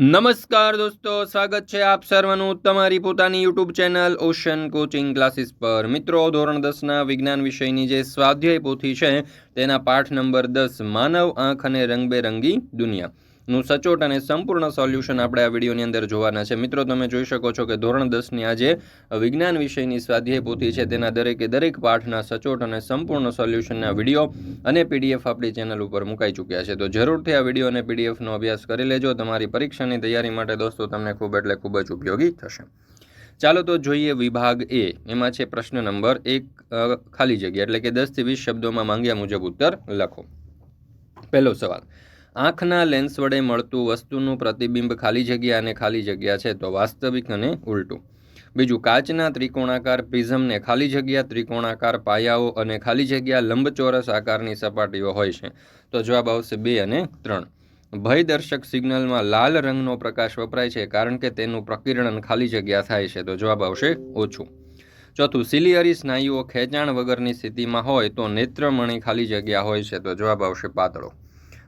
નમસ્કાર દોસ્તો, સ્વાગત છે આપ સર્વનું તમારી પોતાની YouTube channel ocean coaching classes પર. મિત્રો, ધોરણ દસના વિજ્ઞાન વિષયની જે સ્વાધ્યાય પોથી છે, તેના પાઠ નંબર દસ, માનવ આંખ અને રંગબેરંગી દુનિયા. નું સચોટ અને સંપૂર્ણ સોલ્યુશન આપણે આ વિડીયોની અંદર જોવાના છે. મિત્રો, તમે જોઈ શકો છો કે ધોરણ દસની આજે વિજ્ઞાન વિષયની સ્વાધ્યાય પોથી છે, તેના દરેકે દરેક પાઠના સચોટ અને સંપૂર્ણ સોલ્યુશનના વીડિયો અને પીડીએફ આપણી ચેનલ ઉપર મુકાઈ ચૂક્યા છે. તો જરૂરથી આ વીડિયો અને પીડીએફનો અભ્યાસ કરી લેજો. તમારી પરીક્ષાની તૈયારી માટે દોસ્તો, તમને ખૂબ એટલે ખૂબ જ ઉપયોગી થશે. ચાલો તો જોઈએ વિભાગ એ. એમાં છે પ્રશ્ન નંબર એક ખાલી જગ્યા. એટલે કે દસથી વીસ શબ્દોમાં માંગ્યા મુજબ ઉત્તર લખો. પહેલો સવાલ. આંખના લેન્સ વડે મળતું વસ્તુનું પ્રતિબિંબ ખાલી જગ્યા અને ખાલી જગ્યા છે, તો વાસ્તવિક અને ઉલટું. બીજું, કાચના ત્રિકોણાકાર પ્રિઝમને ખાલી જગ્યા, ત્રિકોણાકાર પાયાઓ અને ખાલી જગ્યા લંબચોરસ આકારની સપાટીઓ હોય છે. તો જવાબ આવશે બે અને ત્રણ. ભયદર્શક સિગ્નલમાં લાલ રંગનો પ્રકાશ વપરાય છે, કારણ કે તેનું પ્રકિરણન ખાલી જગ્યા થાય છે, તો જવાબ આવશે ઓછું. ચોથું, સિલિયરી સ્નાયુઓ ખેંચાણ વગરની સ્થિતિમાં હોય તો નેત્રમણી ખાલી જગ્યા હોય છે, તો જવાબ આવશે પાતળો.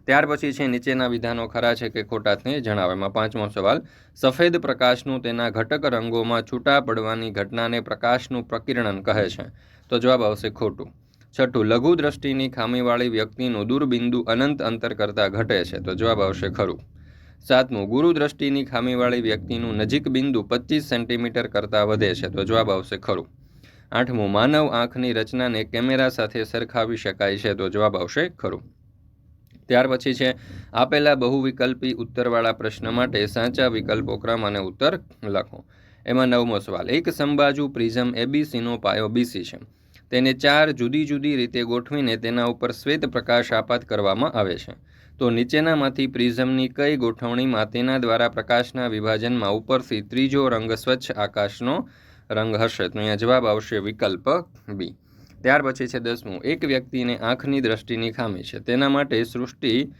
ત્યાર પછી છે નીચેના વિધાનો ખરા છે કે ખોટા તે જણાવવામાં પાંચમો સવાલ, સફેદ પ્રકાશનું તેના ઘટક રંગોમાં છૂટા પડવાની ઘટનાને પ્રકાશનું પ્રકિરણન કહે છે. તો જવાબ આવશે ખોટું. છઠ્ઠું, લઘુ દ્રષ્ટિની ખામીવાળી વ્યક્તિનું દૂરબિંદુ અનંત અંતર કરતાં ઘટે છે. તો જવાબ આવશે ખરું. સાતમું, ગુરુ દ્રષ્ટિની ખામીવાળી વ્યક્તિનું નજીક બિંદુ પચીસ સેન્ટીમીટર કરતાં વધે છે. તો જવાબ આવશે ખરું. આઠમું, માનવ આંખની રચનાને કેમેરા સાથે સરખાવી શકાય છે. તો જવાબ આવશે ખરું. ત્યાર પછી છે, આપેલા બહુવિકલ્પી ઉત્તરવાળા પ્રશ્ન માટે સાચા વિકલ્પો ક્રમ અને ઉત્તર લખો. એમાં નવમો સવાલ, એક સંબાજુ પ્રિઝમ એબીસીનો પાયો બીસી છે. તેને ચાર જુદી જુદી રીતે ગોઠવીને તેના ઉપર શ્વેત પ્રકાશ આપાત કરવામાં આવે છે. તો નીચેનામાંથી પ્રિઝમની કઈ ગોઠવણીમાં તેના દ્વારા પ્રકાશના વિભાજનમાં ઉપરથી ત્રીજો રંગ સ્વચ્છ આકાશનો રંગ હશે? તો અહીંયા જવાબ આવશે વિકલ્પ બી. ત્યાર પછી છે દસમું. એક વ્યક્તિને આંખની દ્રષ્ટિની ખામી છે. તેના માટે સૃષ્ટિ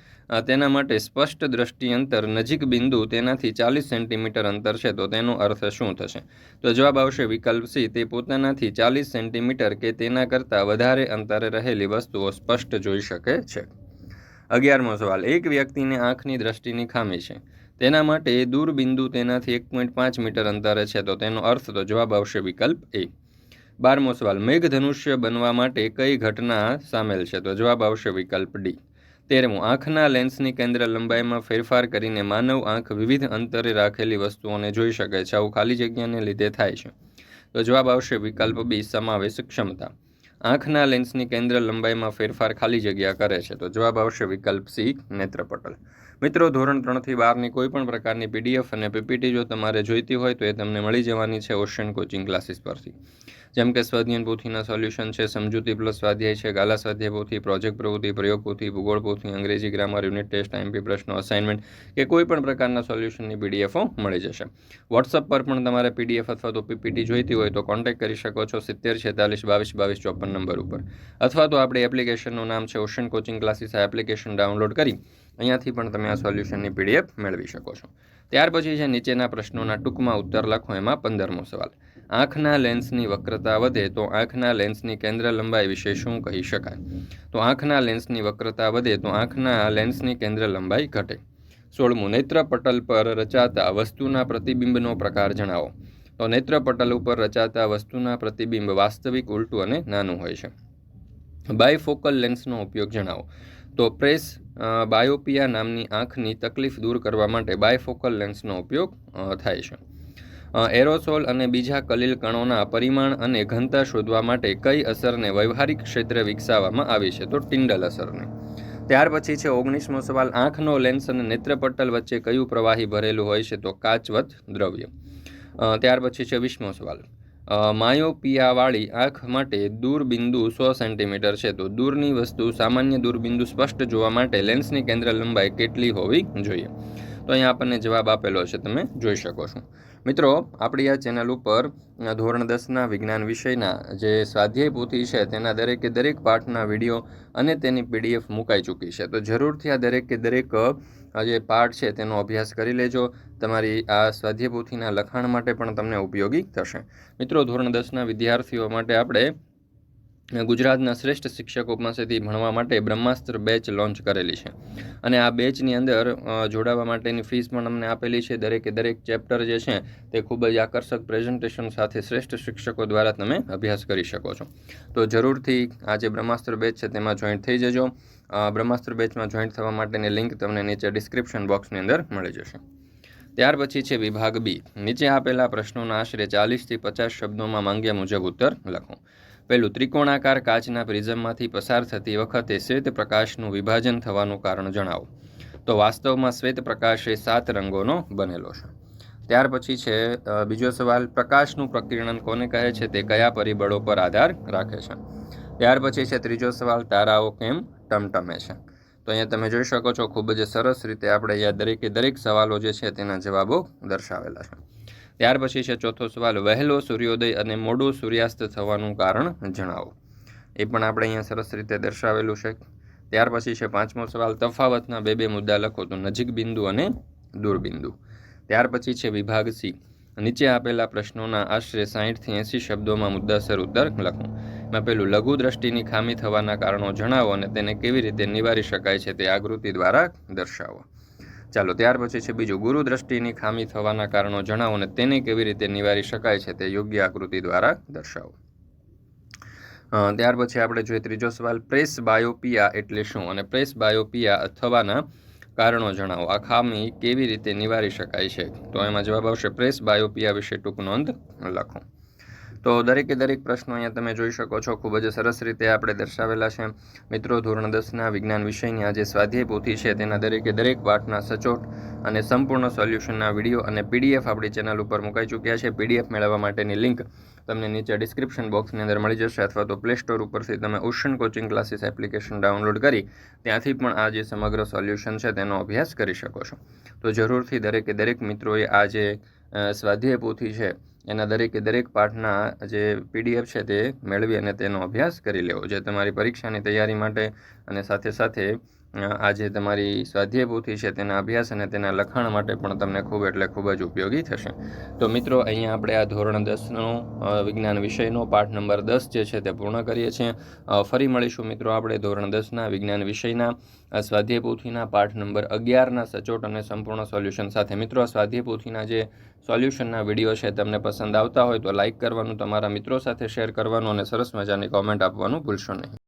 તેના માટે સ્પષ્ટ દ્રષ્ટિ અંતર, નજીક બિંદુ તેનાથી ચાલીસ સેન્ટીમીટર અંતર છે. તો તેનો અર્થ શું થશે? તો જવાબ આવશે વિકલ્પ સી. તે પોતાનાથી ચાલીસ સેન્ટીમીટર કે તેના કરતાં વધારે અંતરે રહેલી વસ્તુઓ સ્પષ્ટ જોઈ શકે છે. અગિયારમો સવાલ. એક વ્યક્તિને આંખની દ્રષ્ટિની ખામી છે. તેના માટે દૂર બિંદુ તેનાથી એક પોઈન્ટ પાંચ મીટર અંતરે છે. તો તેનો અર્થ, તો જવાબ આવશે વિકલ્પ એ. બારમો સવાલ, મેઘધનુષ્ય બનવા માટે કઈ ઘટના સામેલ છે? તો જવાબ આવશે વિકલ્પ ડી. તેરમું, આંખના લેન્સની કેન્દ્ર લંબાઈમાં ફેરફાર કરીને માનવ આંખ વિવિધ અંતરે રાખેલી વસ્તુઓને જોઈ શકે છે. આવું ખાલી જગ્યાને લીધે થાય છે. તો જવાબ આવશે વિકલ્પ બી, સમાવેશ ક્ષમતા. આંખના લેન્સની કેન્દ્ર લંબાઈમાં ફેરફાર ખાલી જગ્યા કરે છે. તો જવાબ આવશે વિકલ્પ સી, નેત્રપટલ. મિત્રો, ધોરણ ત્રણથી બારની કોઈ પણ પ્રકારની પીડીએફ અને પીપીટી જો તમારે જોઈતી હોય તો એ તમને મળી જવાની છે ઓશન કોચિંગ ક્લાસીસ પરથી. જેમ કે સ્વાધ્યાયન પોથીના સોલ્યુશન છે, સમજૂતી પ્લસ સ્વાધ્યાય છે, ગાલા સ્વાધ્યાય પોથી પ્રોજેક્ટ પ્રવૃત્તિ, પ્રયોગ પોથી, ભૂગોળ પોથી, અંગ્રેજી ગ્રામર યુનિટ ટેસ્ટ આઈએમપી પ્રશ્નો અસાઇનમેન્ટ કે કોઈ પણ પ્રકારના સોલ્યુશનની પીડીએફો મળી જશે. વોટ્સઅપ પર પણ તમારે પીડીએફ અથવા તો પીપીટી જોઈતી હોય તો કોન્ટેક્ટ કરી શકો છો સિત્તેર છેતાલીસ બાવીસ બાવીસ ચોપન નંબર ઉપર. અથવા તો આપણી એપ્લિકેશનનું નામ છે ઓશન કોચિંગ ક્લાસીસ આ એપ્લિકેશન ડાઉનલોડ કરી અહીંયાથી પણ તમે આ સોલ્યુશનની પીડીએફ મેળવી શકો છો. ત્યાર પછી છે નીચેના પ્રશ્નોના ટૂંકમાં ઉત્તર લખો, એમાં પંદરમો સવાલ. આંખના લેન્સની વક્રતા વધે તો આંખના લેન્સની કેન્દ્ર લંબાઈ વિશે શું કહી શકાય? તો આંખના લેન્સની વક્રતા વધે તો આંખના લેન્સની કેન્દ્ર લંબાઈ ઘટે. સોળમું, નેત્રપટલ પર રચાતા વસ્તુના પ્રતિબિંબનો પ્રકાર જણાવો. તો નેત્રપટલ ઉપર રચાતા વસ્તુના પ્રતિબિંબ વાસ્તવિક, ઉલટું અને નાનું હોય છે. બાયફોકલ લેન્સનો ઉપયોગ જણાવો. તો પ્રેસ બાયોપિયા નામની આંખની તકલીફ દૂર કરવા માટે બાયફોકલ લેન્સનો ઉપયોગ થાય છે. એરોસોલ અને બીજા કલીલ કણોના પરિમાણ અને ઘનતા શોધવા માટે કઈ અસરને વ્યવહારિક ક્ષેત્રે વિકસાવવામાં આવી છે? તો ટિન્ડલ અસરને. ત્યાર પછી છે ઓગણીસમો સવાલ, આંખનો લેન્સ અને નેત્રપટલ વચ્ચે કયું પ્રવાહી ભરેલું હોય છે? તો કાચવત દ્રવ્ય. ત્યાર પછી છે વીસમો સવાલ. માયોપિયાવાળી આંખ માટે દૂરબિંદુ સો સેન્ટીમીટર છે. તો દૂરની વસ્તુ, સામાન્ય દૂરબિંદુ સ્પષ્ટ જોવા માટે લેન્સની કેન્દ્ર લંબાઈ કેટલી હોવી જોઈએ? તો અહીંયા આપણને જવાબ આપેલો છે, તમે જોઈ શકો છો. મિત્રો, આપણી આ ચેનલ ઉપર ધોરણ દસના વિજ્ઞાન વિષયના જે સ્વાધ્યાય પોથી છે, તેના દરેકે દરેક પાઠના વીડિયો અને તેની પીડીએફ મુકાઈ ચૂકી છે. તો જરૂરથી આ દરેકે દરેક જે પાઠ છે, તેનો અભ્યાસ કરી લેજો. તમારી આ સ્વાધ્યાય પોથીના લખાણ માટે પણ તમને ઉપયોગી થશે. મિત્રો, ધોરણ દસના વિદ્યાર્થીઓ માટે આપણે ગુજરાતના શ્રેષ્ઠ શિક્ષકો પાસેથી ભણવા માટે બ્રહ્માસ્ત્ર બેચ લોન્ચ કરેલી છે. અને આ બેચની અંદર જોડાવા માટેની ફીસ પણ અમને આપેલી છે. દરેકે દરેક ચેપ્ટર જે છે, તે ખૂબ જ આકર્ષક પ્રેઝન્ટેશન સાથે શ્રેષ્ઠ શિક્ષકો દ્વારા તમે અભ્યાસ કરી શકો છો. તો જરૂરથી આ જે બ્રહ્માસ્ત્ર બેચ છે, તેમાં જોઈન્ટ થઈ જજો. બ્રહ્માસ્ત્ર બેચમાં જોઈન્ટ થવા માટેની લિંક તમને નીચે ડિસ્ક્રિપ્શન બોક્સની અંદર મળી જશે. ત્યાર પછી છે વિભાગ બી. નીચે આપેલા પ્રશ્નોના આશરે ચાલીસથી પચાસ શબ્દોમાં માંગ્યા મુજબ ઉત્તર લખો. પહેલું ત્રિકોણાકાર કાચના પ્રિઝમમાંથી પસાર થતી વખતે શ્વેત પ્રકાશનું વિભાજન થવાનું કારણ જણાવો. તો વાસ્તવમાં શ્વેત પ્રકાશ એ સાત રંગોનો બનેલો છે. ત્યાર પછી છે બીજો સવાલ, પ્રકાશનું પ્રકિરણન કોને કહે છે? તે કયા પરિબળો પર આધાર રાખે છે? ત્યાર પછી છે, ત્રીજો સવાલ, તારાઓ કેમ ટમટમે છે? તો અહીંયા તમે જોઈ શકો છો, ખૂબ જ સરસ રીતે આપણે અહીંયા દરેકે દરેક સવાલો જે છે તેના જવાબો દર્શાવેલા છે. ત્યાર પછી છે ચોથો સવાલ, વહેલો સૂર્યોદય અને મોડું સૂર્યાસ્ત થવાનું કારણ જણાવો. એ પણ આપણે અહીંયા સરસ રીતે દર્શાવેલું છે. ત્યાર પછી છે પાંચમો સવાલ, તફાવતના બે બે મુદ્દા લખો તો નજીક બિંદુ અને દૂર બિંદુ. ત્યાર પછી છે વિભાગ સી, નીચે આપેલા પ્રશ્નોના આશરે સાહીઠથી એંસી શબ્દોમાં મુદ્દાસર ઉત્તર લખો. એમાં પેલું, લઘુ દ્રષ્ટિની ખામી થવાના કારણો જણાવો અને તેને કેવી રીતે નિવારી શકાય છે તે આકૃતિ દ્વારા દર્શાવો. ચાલો, ત્યાર પછી છે બીજું. ગુરુ દ્રષ્ટિની ખામી થવાના કારણો જણાવો અને તેને કેવી રીતે નિવારી શકાય છે તે યોગ્ય આકૃતિ દ્વારા દર્શાવો. ત્યાર પછી આપણે જોઈએ ત્રીજો સવાલ, પ્રેસ બાયોપિયા એટલે શું? અને પ્રેસ બાયોપિયા થવાના કારણો જણાવો. આ ખામી કેવી રીતે નિવારી શકાય છે? તો એમાં જવાબ આવશે, પ્રેસ બાયોપિયા વિશે ટૂંક નોંધ લખો. તો દરેકે દરેક પ્રશ્નો અહીંયા તમે જોઈ શકો છો. ખૂબ જ સરસ રીતે આપણે દર્શાવેલા છે. મિત્રો, ધોરણ દસના વિજ્ઞાન વિષયની આ જે સ્વાધ્યાય પોથી છે. તેના દરેકે દરેક પાઠના સચોટ અને સંપૂર્ણ સોલ્યુશનના વીડિયો અને પીડીએફ આપણી ચેનલ ઉપર મુકાઈ ચૂક્યા છે. પીડીએફ મેળવવા માટેની લિંક તમને નીચે ડિસ્ક્રિપ્શન બોક્સની અંદર મળી જશે અથવા તો પ્લે સ્ટોર ઉપરથી તમે ocean coaching classes application download કરી ત્યાંથી પણ આ જે સમગ્ર સોલ્યુશન છે તેનો અભ્યાસ કરી શકો છો. તો જરૂરથી દરેકે દરેક મિત્રોએ આ જે સ્વાધ્યાય પોથી છે એના દરેકે, દરેક પાઠના જે પીડીએફ છે તે મેળવી અને તેનો અભ્યાસ કરી લેવો. જે તમારી પરીક્ષાની તૈયારી માટે અને સાથે સાથે અ, આ જે તમારી સ્વાધ્યાય પોથી છે તેના અભ્યાસ અને તેના લખાણ માટે પણ તમને ખૂબ એટલે ખૂબ જ ઉપયોગી થશે. તો મિત્રો અહીંયા આપણે આ ધોરણ દસનો વિજ્ઞાન વિષયનો પાઠ નંબર દસ જે છે તે પૂર્ણ કરીએ છીએ. ફરી મળીશું મિત્રો આપણે ધોરણ દસના વિજ્ઞાન વિષયના સ્વાધ્યાય પોથીના પાઠ નંબર અગિયારના સચોટ અને સંપૂર્ણ સોલ્યુશન સાથે. મિત્રો સ્વાધ્યાય પોથીના જે સોલ્યુશનના વીડિયો છે તમને પસંદ આવતા હોય તો લાઇક કરવાનું તમારા મિત્રો સાથે શેર કરવાનું અને સરસ મજાની કોમેન્ટ આપવાનું ભૂલશો નહીં.